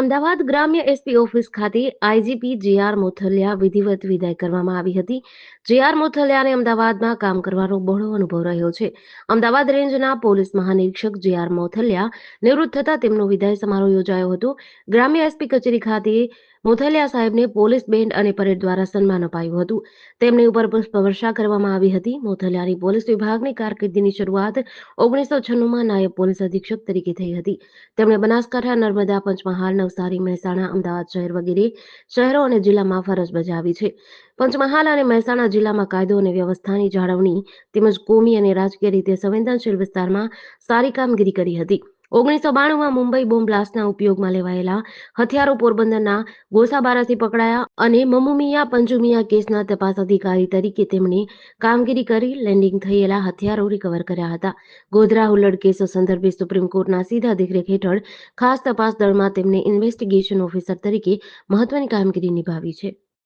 અમદાવાદ ગ્રામ્ય SP office ખાતે IGP JR Mothaliya વિધિવત વિદાય કરવામાં આવી હતી. જેઆર મોથલિયાને અમદાવાદમાં કામ કરવાનો બહોળો અનુભવ રહ્યો છે. અમદાવાદ રેન્જના પોલીસ મહાનિરીક્ષક જેઆર મોથલિયા નિવૃત્ત થતા તેમનો વિદાય સમારોહ યોજાયો હતો. ગ્રામ્ય એસપી કચેરી ખાતે મોથલિયા સાહેબને પોલીસ બેન્ડ અને પરેડ દ્વારા સન્માન અપાયું હતું. તેમની ઉપર પુષ્પવર્ષા કરવામાં આવી હતી. મોથલિયાની પોલીસ વિભાગની કારકિર્દીની શરૂઆત ઓગણીસો છન્નુંમાં નાયબ પોલીસ અધિક્ષક તરીકે થઈ હતી. તેમણે બનાસકાંઠા નર્મદા પંચમહાલ, નવસારી, મહેસાણા, અમદાવાદ શહેર વગેરે શહેરો અને જિલ્લામાં ફરજ બજાવી છે. પંચમહાલ અને મહેસાણા જિલ્લામાં કાયદો અને વ્યવસ્થાની જાળવણી તેમજ કોમી અને રાજકીય રીતે સંવેદનશીલ વિસ્તારમાં સારી કામગીરી કરી હતી. ઓગણીસો બાણુંમાં મુંબઈ બોમ્બ બ્લાસ્ટના ઉપયોગમાં લેવાયેલા હથિયારો પોરબંદરના ગોસાબારાથી પકડાયા અને મમુમિયા પંજુમિયા કેસના તપાસ અધિકારી તરીકે તેમણે કામગીરી કરી લેન્ડિંગ થયેલા હથિયારો રિકવર કર્યા હતા. ગોધરા હુલ્લડ કેસ સંદર્ભે સુપ્રીમ કોર્ટના સીધા દેખરેખ હેઠળ ખાસ તપાસ દળમાં તેમને ઇન્વેસ્ટિગેશન ઓફિસર તરીકે મહત્વની કામગીરી નિભાવી છે.